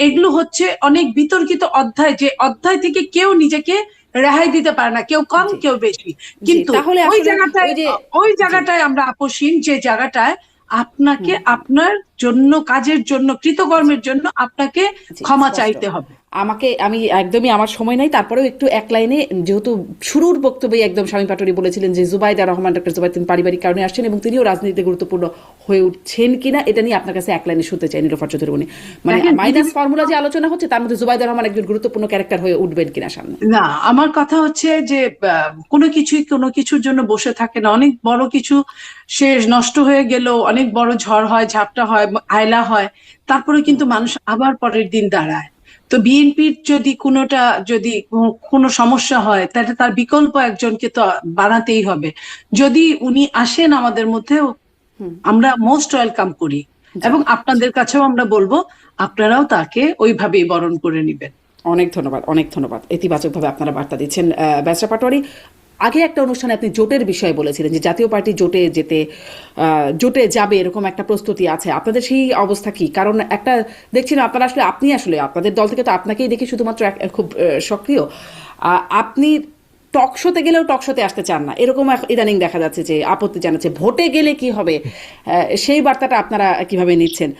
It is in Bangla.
এগুলো হচ্ছে অনেক বিতর্কিত অধ্যায় যে অধ্যায় থেকে কেউ নিজেকে রেহাই দিতে পারে না কেউ কম কেউ বেশি। কিন্তু ওই জায়গাটায় ওই জায়গাটায় আমরা আপোষহীন যে জায়গাটায় আপনাকে আপনার জন্য কাজের জন্য কৃতকর্মের জন্য আপনাকে ক্ষমা চাইতে হবে। আমাকে আমি একদমই আমার সময় নাই তারপরেও একটু এক লাইনে যেহেতু শুরুর বক্তব্যে একদম স্বামী পাটোয়ারি বলেছিলেন যে জুবাইদা রহমান ডক্টর জুবাইদ তিনি পারিবারিক কারণে আসছেন এবং তিনিও রাজনীতিতে গুরুত্বপূর্ণ হয়ে উঠছেন কিনা এটা নিয়ে আপনার কাছে এক লাইনে শুনতে চাই নীলোফার চৌধুরী উনি মানে মাইনাস ফর্মুলা যে আলোচনা হচ্ছে তার মধ্যে জুবাইদা রহমান একজন গুরুত্বপূর্ণ ক্যারেক্টার হয়ে উঠবেন কিনা সামনে? না আমার কথা হচ্ছে যে কোনো কিছুই কোনো কিছুর জন্য বসে থাকে না। অনেক বড় কিছু সে নষ্ট হয়ে গেল অনেক বড় ঝড় হয় ঝাপটা হয় আয়লা হয় তারপরে কিন্তু মানুষ আবার পরের দিন দাঁড়ায়। তো বিএনপির যদি কোনোটা যদি কোনো সমস্যা হয় তাহলে তার বিকল্প একজনকে তো বানাতেই হবে। যদি উনি আসেন আমাদের মধ্যেও আমরা মোস্ট ওয়েলকাম করি। এবং আপনাদের কাছেও আমরা বলব আপনারাও তাকে ওইভাবেই বরণ করে নেবেন। অনেক ধন্যবাদ অনেক ধন্যবাদ। ইতিবাচকভাবে আপনারা বার্তা দিচ্ছেন আহ, ব্যাসরা পাটোয়ারি। আগে একটা অনুষ্ঠানে আপনি জোটের বিষয়ে বলেছিলেন যে জাতীয় পার্টি জোটে যেতে জোটে যাবে এরকম একটা প্রস্তুতি আছে। আপনাদের সেই অবস্থা কি? কারণ একটা, দেখছি না, আপনারা আসলে, আপনি আসলে, আপনাদের দল থেকে তো আপনাকেই দেখি শুধুমাত্র খুব সক্রিয়। আপনি টক শোতে গেলেও টক শোতে আসতে চান না। এরকম ইদানিং দেখা যাচ্ছে যে আপত্তি জানাচ্ছে। ভোটে গেলে কি হবে? সেই বার্তাটা আপনারা কীভাবে নিচ্ছেন?